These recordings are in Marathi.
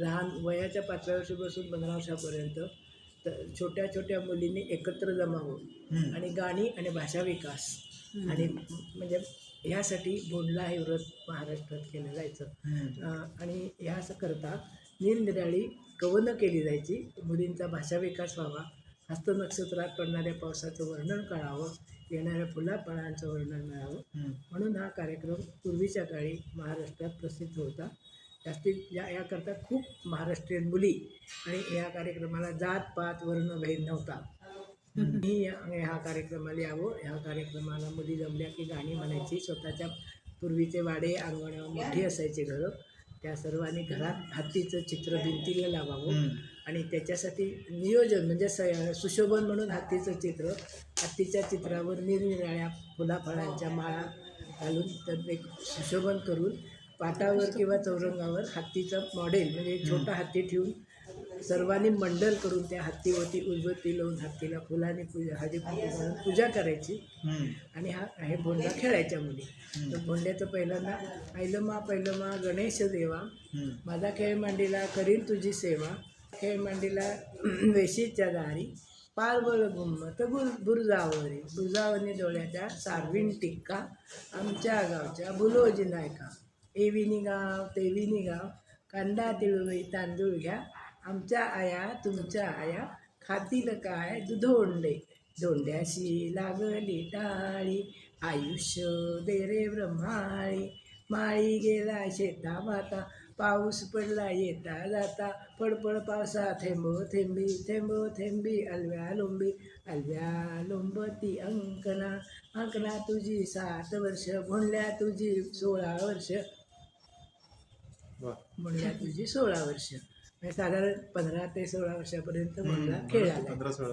लहान वयाच्या पाचव्या वर्षापासून पंधरा वर्षापर्यंत तर छोट्या छोट्या मुलींनी एकत्र जमावं. आणि गाणी आणि भाषा विकास. आणि म्हणजे ह्यासाठी बोंडला हे व्रत महाराष्ट्रात केलं जायचं. आणि ह्या असं करता निरनिराळी कवनं केली जायची. मुलींचा भाषा विकास व्हावा. हस्तनक्षत्रात पडणाऱ्या पावसाचं वर्णन कळावं. येणाऱ्या फुलाफळांचं वर्णन मिळावं. म्हणून हा कार्यक्रम पूर्वीच्या काळी महाराष्ट्रात प्रसिद्ध होता. जास्तीत या याकरता खूप महाराष्ट्रीयन मुली आणि या कार्यक्रमाला जात पात वर्ण भेद नव्हता. मी ह्या कार्यक्रमाला यावं. ह्या कार्यक्रमाला मुली जमल्या की गाणी म्हणायची स्वतःच्या पूर्वीचे वाडे अंगण मोठी असायची घरं. त्या सर्वांनी घरात हत्तीचं चित्र भिंतीला लावावं. आणि त्याच्यासाठी नियोजन म्हणजे स सुशोभन म्हणून हत्तीचं चित्र हत्तीच्या चित्रावर निरनिराळ्या फुलाफळांच्या माळा घालून त्यात एक सुशोभन करून पाटावर किंवा चौरंगावर हत्तीचं मॉडेल म्हणजे छोटा हत्ती ठेवून सर्वांनी मंडल करून त्या हत्तीवरती उजवती लावून हत्तीला फुलाने पूजा हळदी घालून पूजा करायची. आणि हा हे भोंडा खेळायच्या मुली. तर भोंड्याचं पहिल्यांदा पहिलं मा पहिलं मा गणेश देवा. माझा खेळ मांडीला करीन तुझी सेवा. खेळ मांडीला वेशीच्या दारी. पारबळ गुम्मत गुर बुरजावरी. बुरजावणी डोळ्याच्या सारवीन टिक्का आमच्या गावच्या बुलोजी नायका. एविनी गाव तेविनी गाव कांदा तिळवई तांदूळ घ्या. आमच्या आया तुमच्या आया. खातील काय दुधोंडे? दोंड्याशी लागली टाळी. आयुष्य दे रे ब्रह्माळी. माळी गेला शेता माता पाऊस पडला येता जाता. पडपड पावसा थेंबो थेंबी थेंबो थेंबी अलव्या लोंबी. अलव्या लोंबती अंकना अंकना तुझी सात वर्ष भोंडल्या तुझी सोळा वर्ष. भोंडल्या तुझी सोळा वर्ष. म्हणजे साधारण पंधरा ते सोळा वर्षापर्यंत खेळला जायचा. पंधरा सोळा.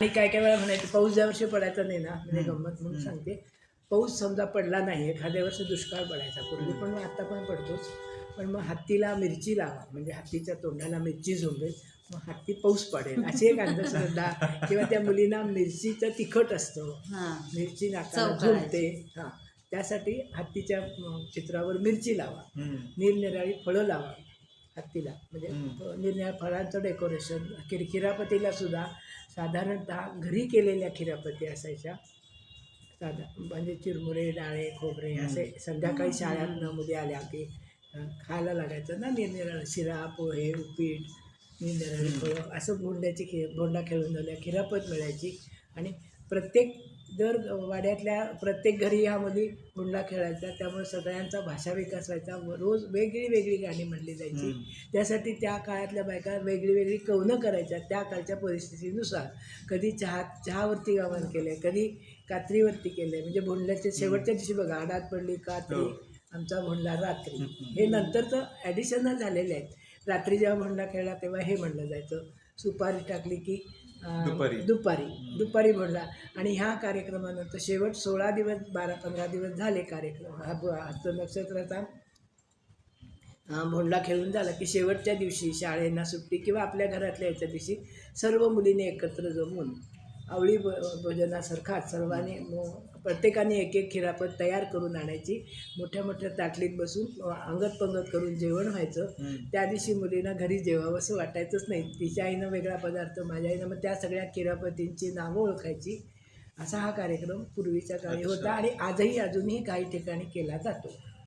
आणि काय काय वेळा म्हणायचं पाऊस ज्या वर्षी पडायचा नाही ना म्हणजे गंमत म्हणून सांगते. पाऊस समजा पडला नाही एखाद्या वर्षी दुष्काळ पडायचा पूर्वी पण मग आता पण पडतोच. पण मग हत्तीला मिरची लावा म्हणजे हत्तीच्या तोंडाला मिरची झोंबेल मग हत्ती पाऊस पडेल. अशी एक अंधश्रद्धा किंवा त्या मुलींना मिरचीचं तिखट असतं. हां. मिरची नाकाला झोंबते. हां. त्यासाठी हत्तीच्या चित्रावर मिरची लावा. निरनिराळी फळं लावा हत्तीला. म्हणजे. निरनिराळ्या फळांचं डेकोरेशन किर खिरापतीला सुद्धा साधारणतः घरी केलेल्या खिरापती असायच्या. साधा म्हणजे चिरमुरे डाळे खोबरे असे संध्याकाळी शाळेतनं मुली आल्या की खायला लागायचं ना निरनिराळं शिरा पोहे उपीट निरनिराळी फळं असं भोंड्याची खे भोंडा खेळून झाल्या खिरापत मिळायची आणि प्रत्येक दर वाड्यातल्या प्रत्येक घरी ह्यामध्ये भोंडा खेळायचा त्यामुळे सगळ्यांचा भाषा विकास व्हायचा. व रोज वेगळी वेगळी गाणी म्हणली जायची. त्यासाठी त्या काळातल्या बायका वेगळी वेगळी कवनं करायच्या. त्या काळच्या परिस्थितीनुसार कधी चहा चहावरती गावन केले कधी कात्रीवरती केले म्हणजे भोंडल्याच्या शेवटच्या दिवशी बघा आडात पडली कात्री हो. आमचा भोंडला रात्री. हे नंतरचं ॲडिशनल झालेले आहेत. रात्री जेव्हा भोंडा खेळला तेव्हा हे म्हणलं जायचं. सुपारी टाकली की दुपारी. दुपारी. दुपारी भोंडला आणि ह्या कार्यक्रमानंतर शेवट सोळा दिवस बारा पंधरा दिवस झाले कार्यक्रम. हा नक्षत्राचा भोंडला खेळून झाला की शेवटच्या दिवशी शाळेंना सुट्टी किंवा आपल्या घरातल्या याच्या दिवशी सर्व मुलीने एकत्र जमून आवळी भ भोजनासारखाच सर्वांनी म- प्रत्येकाने एक एक खिरापत तयार करून आणायची. मोठ्या मोठ्या ताटलीत बसून अंगत पंगत करून जेवण व्हायचं. त्या दिवशी मुलींना घरी जेवावंसं वाटायचंच नाही. तिच्या आईनं वेगळा पदार्थ माझ्या आईनं मग त्या सगळ्या किरापतींची नावं ओळखायची. असा हा कार्यक्रम पूर्वीच्या काळी. होता आणि आजही अजूनही काही ठिकाणी केला जातो.